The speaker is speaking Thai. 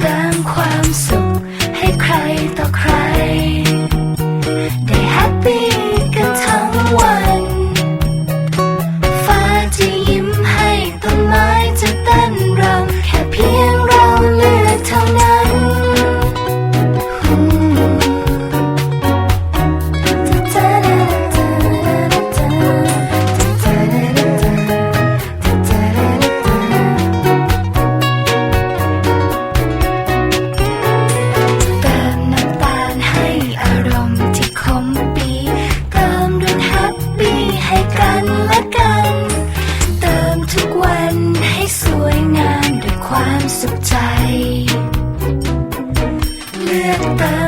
เติมความสุขให้ใครต่อใคร สึกใจ เลือกเติม